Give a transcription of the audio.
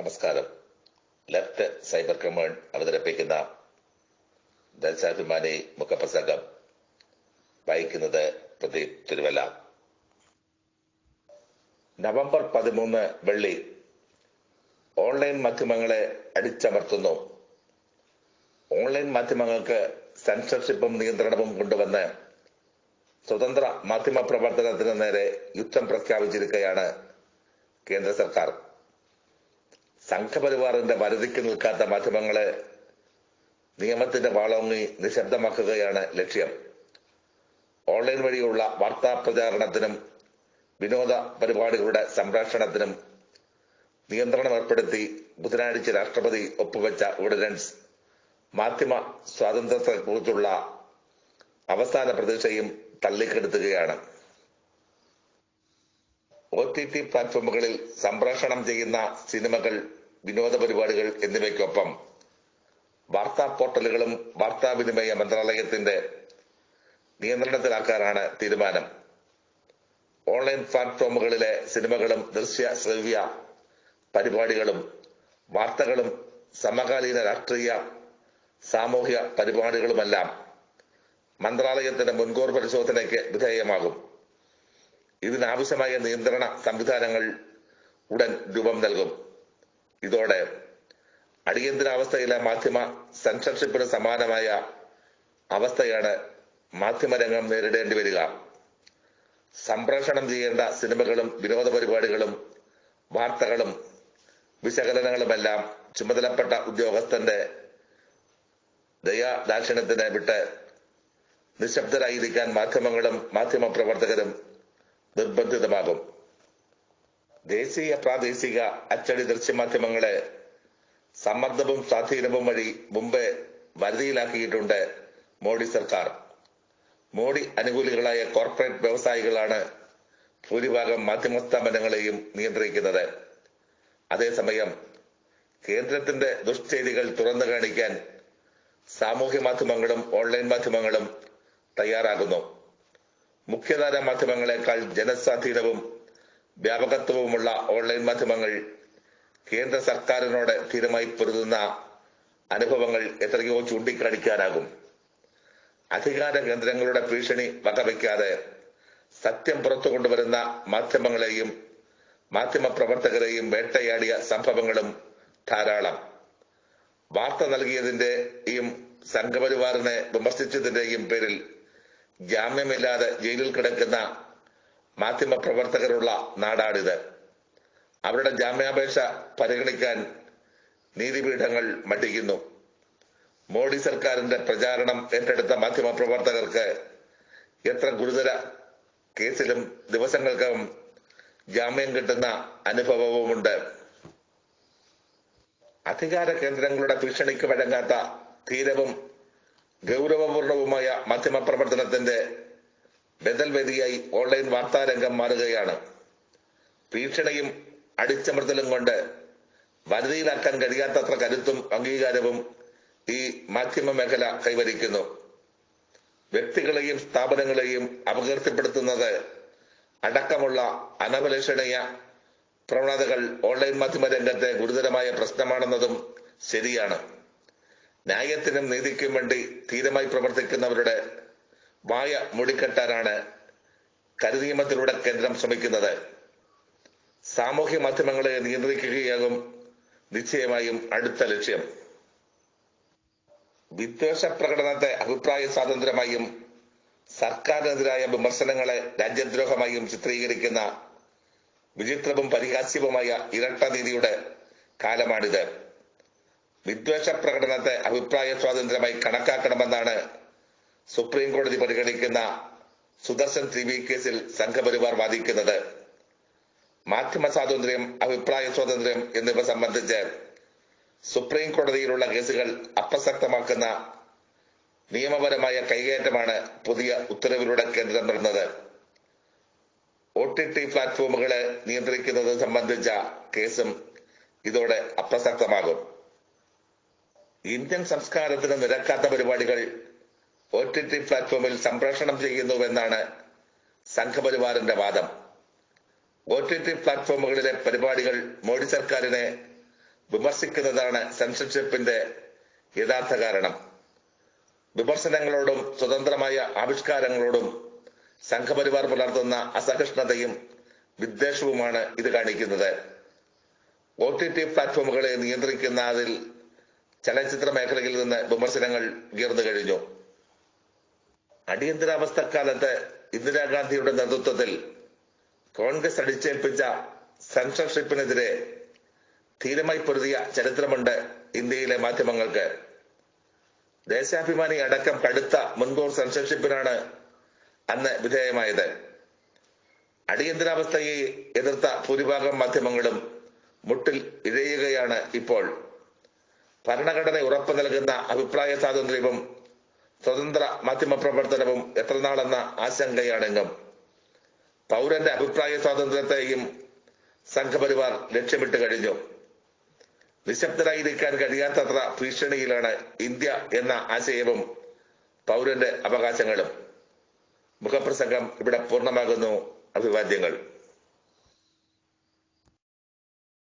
നമസ്കാരം. Left cyber command അവതരിപ്പിക്കുന്ന ദൽസാഭിമാനി മുഖപ്രസംഗം വായിക്കുന്നത് പ്രദീപ് തിരുവല്ല. നവംബർ പതിമൂന്ന് വെള്ളി ഓൺലൈൻ മാധ്യമങ്ങളെ അടിച്ചമർത്തുന്നു. ഓൺലൈൻ മാധ്യമങ്ങൾക്ക് സെൻസർഷിപ്പും നിയന്ത്രണവും കൊണ്ടുവന്ന് സ്വതന്ത്ര മാധ്യമ പ്രവർത്തനത്തിന് നേരെ യുദ്ധം പ്രഖ്യാപിച്ചിരിക്കുകയാണ് കേന്ദ്ര സർക്കാർ. സംഘപരിവാറിന്റെ പരിധിക്ക് നിൽക്കാത്ത മാധ്യമങ്ങളെ നിയമത്തിന്റെ വാളോങ്ങി നിശബ്ദമാക്കുകയാണ് ലക്ഷ്യം. ഓൺലൈൻ വഴിയുള്ള വാർത്താ പ്രചാരണത്തിനും വിനോദ പരിപാടികളുടെ സംപ്രേഷണത്തിനും നിയന്ത്രണം ഏർപ്പെടുത്തി ബുധനാഴ്ച രാഷ്ട്രപതി ഒപ്പുവെച്ച ഓർഡിനൻസ് മാധ്യമ സ്വാതന്ത്ര്യത്തെക്കുറിച്ചുള്ള അവസാന പ്രതീക്ഷയും തള്ളിക്കെടുത്തുകയാണ്. ഒ ടി ടി പ്ലാറ്റ്ഫോമുകളിൽ സംപ്രേഷണം ചെയ്യുന്ന സിനിമകൾ വിനോദ പരിപാടികൾ എന്നിവയ്ക്കൊപ്പം വാർത്താ പോർട്ടലുകളും വാർത്താവിനിമയ മന്ത്രാലയത്തിന്റെ നിയന്ത്രണത്തിലാക്കാനാണ് തീരുമാനം. ഓൺലൈൻ പ്ലാറ്റ്ഫോമുകളിലെ സിനിമകളും ദൃശ്യ ശ്രവ്യ പരിപാടികളും വാർത്തകളും സമകാലീന രാഷ്ട്രീയ സാമൂഹ്യ പരിപാടികളുമെല്ലാം മന്ത്രാലയത്തിന്റെ മുൻകൂർ പരിശോധനയ്ക്ക് വിധേയമാകും. ഇതിനാവശ്യമായ നിയന്ത്രണ സംവിധാനങ്ങൾ ഉടൻ രൂപം നൽകും. ഇതോടെ അടിയന്തരാവസ്ഥയിലെ മാധ്യമ സെൻസർഷിപ്പിന് സമാനമായ അവസ്ഥയാണ് മാധ്യമരംഗം നേരിടേണ്ടി വരിക. സംപ്രേഷണം ചെയ്യേണ്ട സിനിമകളും വിനോദ പരിപാടികളും വാർത്തകളും വിശകലനങ്ങളുമെല്ലാം ചുമതലപ്പെട്ട ഉദ്യോഗസ്ഥന്റെ ദയാദാക്ഷിണ്യത്തിന് വിട്ട് നിശബ്ദരായിരിക്കാൻ മാധ്യമങ്ങളും മാധ്യമ പ്രവർത്തകരും നിർബന്ധിതമാകും ദേശീയ പ്രാദേശിക അച്ചടി ദൃശ്യമാധ്യമങ്ങളെ സമ്മർദ്ദവും സ്വാധീനവും വഴി മുമ്പേ വരുതിയിലാക്കിയിട്ടുണ്ട് മോഡി സർക്കാർ. മോഡി അനുകൂലികളായ കോർപ്പറേറ്റ് വ്യവസായികളാണ് ഭൂരിഭാഗം മാധ്യമ സ്ഥാപനങ്ങളെയും നിയന്ത്രിക്കുന്നത്. അതേസമയം കേന്ദ്രത്തിന്റെ ദുഷ്ചെയ്തികൾ തുറന്നു കാണിക്കാൻ സാമൂഹ്യ മാധ്യമങ്ങളും ഓൺലൈൻ മാധ്യമങ്ങളും തയ്യാറാകുന്നു. മുഖ്യധാര മാധ്യമങ്ങളെക്കാൾ ജനസ്വാധീനവും വ്യാപകത്വവുമുള്ള ഓൺലൈൻ മാധ്യമങ്ങൾ കേന്ദ്ര സർക്കാരിനോട് തീരമായി പൊരുതുന്ന അനുഭവങ്ങൾ എത്രയോ ചൂണ്ടിക്കാണിക്കാനാകും. അധികാര കേന്ദ്രങ്ങളുടെ ഭീഷണി വകവയ്ക്കാതെ സത്യം പുറത്തു കൊണ്ടുവരുന്ന മാധ്യമങ്ങളെയും മാധ്യമപ്രവർത്തകരെയും വേട്ടയാടിയ സംഭവങ്ങളും ധാരാളം. വാർത്ത നൽകിയതിന്റെയും സംഘപരിവാറിനെ വിമർശിച്ചതിന്റെയും പേരിൽ ജാമ്യമില്ലാതെ ജയിലിൽ കിടക്കുന്ന മാധ്യമ പ്രവർത്തകരുള്ള നാടാണിത്. അവരുടെ ജാമ്യാപേക്ഷ പരിഗണിക്കാൻ നീതിപീഠങ്ങൾ മടിക്കുന്നു. മോഡി സർക്കാരിന്റെ പ്രചാരണം ഏറ്റെടുത്ത മാധ്യമ പ്രവർത്തകർക്ക് എത്ര ഗുരുതര കേസിലും ദിവസങ്ങൾക്കകം ജാമ്യം കിട്ടുന്ന അനുഭവവുമുണ്ട്. അധികാര കേന്ദ്രങ്ങളുടെ ഭീഷണിക്ക് വഴങ്ങാത്ത ധീരവും ഗൗരവപൂർണവുമായ മാധ്യമ പ്രവർത്തനത്തിന്റെ ബദൽവേദിയായി ഓൺലൈൻ വാർത്താരംഗം മാറുകയാണ്. ഭീഷണിയും അടിച്ചമർത്തലും കൊണ്ട് വരുതിയിലാക്കാൻ കഴിയാത്തത്ര കരുത്തും അംഗീകാരവും ഈ മാധ്യമ മേഖല കൈവരിക്കുന്നു. വ്യക്തികളെയും സ്ഥാപനങ്ങളെയും അപകീർത്തിപ്പെടുത്തുന്നത് അടക്കമുള്ള അനവലക്ഷണീയ പ്രവണതകൾ ഓൺലൈൻ മാധ്യമ രംഗത്തെ ഗുരുതരമായ പ്രശ്നമാണെന്നതും ശരിയാണ്. ന്യായത്തിനും നീതിക്കും വേണ്ടി ധീരമായി പ്രവർത്തിക്കുന്നവരുടെ വായ മുടിക്കെട്ടാനാണ് കരുനിയമത്തിലൂടെ കേന്ദ്രം ശ്രമിക്കുന്നത്. സാമൂഹ്യ മാധ്യമങ്ങളെ നിയന്ത്രിക്കുകയാകും നിശ്ചയമായും അടുത്ത ലക്ഷ്യം. വിദ്വേഷ പ്രകടനത്തെ അഭിപ്രായ സ്വാതന്ത്ര്യമായും സർക്കാരിനെതിരായ വിമർശനങ്ങളെ രാജ്യദ്രോഹമായും ചിത്രീകരിക്കുന്ന വിചിത്രവും പരിഹാസ്യവുമായ ഇരട്ട നീതിയുടെ കാലമാണിത്. വിദ്വേഷ പ്രകടനത്തെ അഭിപ്രായ സ്വാതന്ത്ര്യമായി കണക്കാക്കണമെന്നാണ് സുപ്രീം കോടതി പരിഗണിക്കുന്ന സുദർശൻ ടി വി കേസിൽ സംഘപരിവാർ വാദിക്കുന്നത്. മാധ്യമ സ്വാതന്ത്ര്യം അഭിപ്രായ സ്വാതന്ത്ര്യം എന്നിവ സംബന്ധിച്ച് സുപ്രീം കോടതിയിലുള്ള കേസുകൾ അപ്രസക്തമാക്കുന്ന നിയമപരമായ കൈകയറ്റമാണ് പുതിയ ഉത്തരവിലൂടെ കേന്ദ്രം നടന്നത്. ഒ ടി ടി പ്ലാറ്റ്ഫോമുകളെ നിയന്ത്രിക്കുന്നത് സംബന്ധിച്ച കേസും ഇതോടെ അപ്രസക്തമാകും. ഇന്ത്യൻ സംസ്കാരത്തിന് നിരക്കാത്ത പരിപാടികൾ ഒ ടി ടി പ്ലാറ്റ്ഫോമിൽ സംപ്രേഷണം ചെയ്യുന്നുവെന്നാണ് സംഘപരിവാറിന്റെ വാദം. ഒ ടി ടി പ്ലാറ്റ്ഫോമുകളിലെ പരിപാടികൾ മോഡി സർക്കാരിനെ വിമർശിക്കുന്നതാണ് സെൻസർഷിപ്പിന്റെ യഥാർത്ഥ കാരണം. വിമർശനങ്ങളോടും സ്വതന്ത്രമായ ആവിഷ്കാരങ്ങളോടും സംഘപരിവാർ പുലർത്തുന്ന അസഹിഷ്ണുതയും വിദ്വേഷവുമാണ് ഇത് കാണിക്കുന്നത്. ഒ ടി ടി പ്ലാറ്റ്ഫോമുകളെ നിയന്ത്രിക്കുന്നതിൽ ചലച്ചിത്ര മേഖലയിൽ നിന്ന് വിമർശനങ്ങൾ ഉയർന്നു കഴിഞ്ഞു. അടിയന്തരാവസ്ഥക്കാലത്ത് ഇന്ദിരാഗാന്ധിയുടെ നേതൃത്വത്തിൽ കോൺഗ്രസ് അടിച്ചേൽപ്പിച്ച സെൻസർഷിപ്പിനെതിരെ ധീരമായി പൊരുതിയ ചരിത്രമുണ്ട് ഇന്ത്യയിലെ മാധ്യമങ്ങൾക്ക്. ദേശാഭിമാനി അടക്കം കടുത്ത മുൻകൂർ സെൻസർഷിപ്പിനാണ് അന്ന് വിധേയമായത്. അടിയന്തരാവസ്ഥയെ എതിർത്ത ഭൂരിഭാഗം മാധ്യമങ്ങളും മുട്ടിൽ ഇഴയുകയാണ് ഇപ്പോൾ. ഭരണഘടന ഉറപ്പു നൽകുന്ന അഭിപ്രായ സ്വാതന്ത്ര്യവും സ്വതന്ത്ര മാധ്യമ പ്രവർത്തനവും എത്രനാളെന്ന ആശങ്കയാണെങ്കും. പൗരന്റെ അഭിപ്രായ സ്വാതന്ത്ര്യത്തെയും സംഘപരിവാർ ലക്ഷ്യമിട്ട് കഴിഞ്ഞു. നിശബ്ദരായിരിക്കാൻ കഴിയാത്തത്ര ഭീഷണിയിലാണ് ഇന്ത്യ എന്ന ആശയവും പൗരന്റെ അവകാശങ്ങളും. മുഖപ്രസംഗം ഇവിടെ പൂർണമാകുന്നു. അഭിവാദ്യങ്ങൾ.